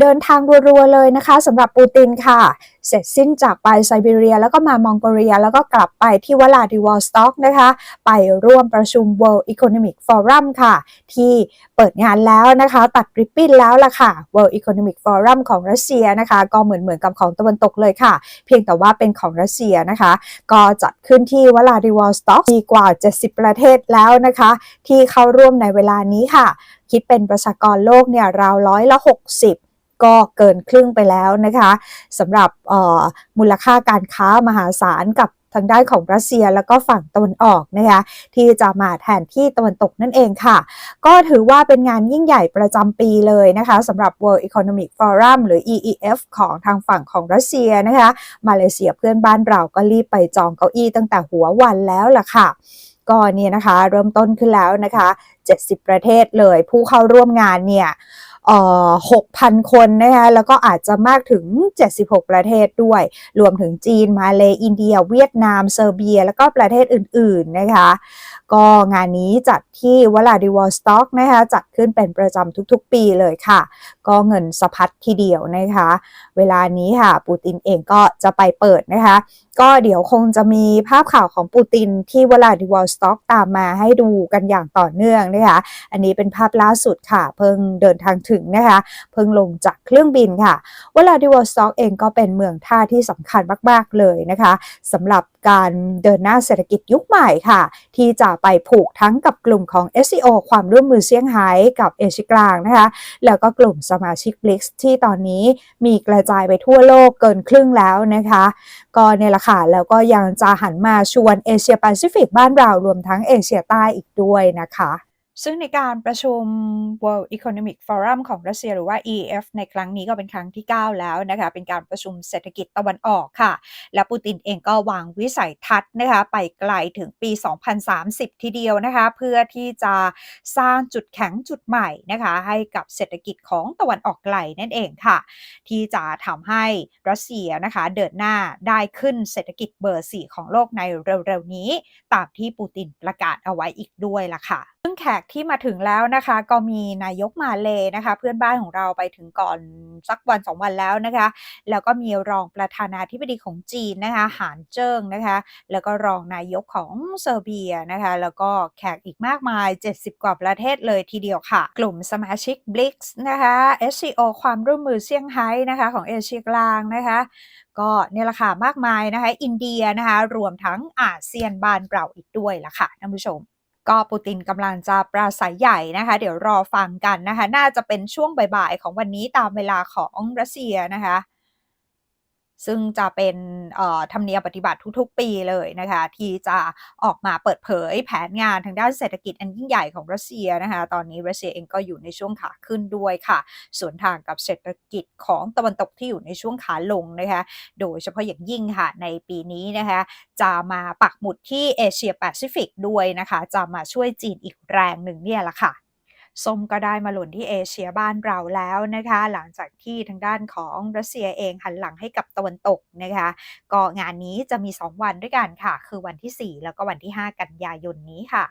เดินทางรัวๆเลยนะคะสำหรับปูตินค่ะ เสร็จสิ้นจากไปไซบีเรีย แล้วก็มามองโกเลีย แล้วก็กลับไปที่วลาดิวอสต็อกนะคะ ไปร่วมประชุม World Economic Forum ค่ะ ที่เปิดงานแล้วนะคะ ตัดริบบิ้นแล้วล่ะค่ะ World Economic Forum ของรัสเซียนะคะ ก็เหมือนเหมือนกับของตะวันตกเลยค่ะ เพียงแต่ว่าเป็นของรัสเซียนะคะ ก็จัดขึ้นที่วลาดิวอสต็อกมีกว่า 70 ประเทศแล้วนะคะ ที่เข้าร่วมในเวลานี้ค่ะ คิดเป็นประชากรโลกเนี่ยราวร้อยละ 60 ก็เกินครึ่งไปแล้วนะคะสำหรับมูลค่าการค้ามหาศาลกับทางด้านของรัสเซียแล้วก็ฝั่งตะวันออกนะคะที่จะมาแทนที่ตะวันตกนั่นเองค่ะ ก็ถือว่าเป็นงานยิ่งใหญ่ประจำปีเลยนะคะสำหรับ World Economic Forum หรือ EEF ของทางฝั่งของรัสเซียนะคะมาเลเซียเพื่อนบ้านเราก็รีบไปจองเก้าอี้ตั้งแต่หัววันแล้วล่ะค่ะก็เนี่ยนะคะเริ่มต้นขึ้นแล้วนะคะ 70 ประเทศเลยผู้เข้าร่วมงานเนี่ย 6,000 คนนะคะแล้วก็อาจจะมากถึง 76 ประเทศด้วย รวมถึงจีน มาเลอินเดีย เวียดนาม เซอร์เบีย แล้วก็ประเทศอื่น ๆ นะคะ ก็งานนี้จัดที่วลาดิวอสต็อกนะคะ จัดขึ้นเป็นประจำทุกๆ ปีเลยค่ะ ก็เงินสะพัดทีเดียวนะคะ เวลานี้ค่ะ ปูตินเองก็จะไปเปิดนะคะ ก็เดี๋ยวคงจะมีภาพข่าวของปูตินที่วลาดิวอสต็อกตามมาให้ดูกันอย่างต่อเนื่องนะคะ อันนี้เป็นภาพล่าสุดค่ะ เพิ่งเดินทางถึงนะคะ เพิ่งลงจากเครื่องบินค่ะวลาดิวอสต็อกเองก็เป็นเมืองท่าที่สำคัญมาก ๆ เลยนะคะสำหรับการเดินหน้าเศรษฐกิจยุคใหม่ค่ะ ที่จะไปผูกทั้งกับกลุ่มของ SCO ความร่วมมือเซี่ยงไฮ้กับเอเชียกลางนะคะ แล้วก็กลุ่มสมาชิก BRICS ที่ตอนนี้มีกระจายไปทั่วโลกเกินครึ่งแล้วนะคะ ก็เนี่ยแหละค่ะแล้วก็ยังจะหันมาชวนเอเชียแปซิฟิกบ้านเรารวมทั้งเอเชียใต้อีกด้วยนะคะ ซึ่งในการประชุม World Economic Forum ของรัสเซียหรือว่า EF ในครั้งนี้ก็เป็นครั้งที่ 9 แล้วนะคะ เป็นการประชุมเศรษฐกิจตะวันออกค่ะ และปูตินเองก็วางวิสัยทัศน์นะคะ ไปไกลถึงปี 2030 ทีเดียวนะคะ เพื่อที่จะสร้างจุดแข็งจุดใหม่นะคะ ให้กับเศรษฐกิจของตะวันออกไกลนั่นเองค่ะ ที่จะทำให้รัสเซียนะคะเดินหน้าได้ขึ้นเศรษฐกิจเบอร์ 4 ของโลกในเร็วๆนี้ ตามที่ปูตินประกาศเอาไว้อีกด้วยล่ะค่ะ งแขกที่มาถึงแล้วนะคะ ก็มีนายกมาเลนะคะ เพื่อนบ้านของเราไปถึงก่อนสักวันสองวันแล้วนะคะ แล้วก็มีรองประธานาธิบดีของจีนนะคะ หานเจิ้งนะคะ แล้วก็รองนายกของเซอร์เบียนะคะ แล้วก็แขกอีกมากมาย 70 กว่าประเทศเลยทีเดียวค่ะ กลุ่มสมาชิก BRICS นะคะ SCO ความร่วมมือเซี่ยงไฮ้นะคะ ของเอเชียกลางนะคะก็เนี่ยแหละค่ะมากมายนะคะ อินเดียนะคะ รวมทั้งอาเซียนบานเราอีกด้วยละค่ะท่านผู้ชม ก็ปูตินกำลังจะปราศัยใหญ่นะคะ เดี๋ยวรอฟังกันนะคะ น่าจะเป็นช่วงบ่ายๆของวันนี้ตามเวลาของรัสเซียนะคะ ซึ่งจะเป็นธรรมเนียมปฏิบัติทุกๆ ปีเลยนะคะ ที่จะออกมาเปิดเผยแผนงานทางด้านเศรษฐกิจอันยิ่งใหญ่ของรัสเซียนะคะ ตอนนี้รัสเซียเองก็อยู่ในช่วงขาขึ้นด้วยค่ะ ส่วนทางกับเศรษฐกิจของตะวันตกที่อยู่ในช่วงขาลงนะคะ โดยเฉพาะอย่างยิ่งค่ะในปีนี้นะคะจะมาปักหมุดที่เอเชียแปซิฟิกด้วยนะคะ จะมาช่วยจีนอีกแรงหนึ่งเนี่ยแหละค่ะ ส้มก็ได้มาหล่นที่เอเชียบ้านเราแล้วนะคะ หลังจากที่ทางด้านของรัสเซียเองหันหลังให้กับตะวันตกนะคะ ก็งานนี้จะมี 2 วันด้วยกันค่ะ คือวันที่ 4 แล้วก็วันที่ 5 กันยายนนี้ค่ะ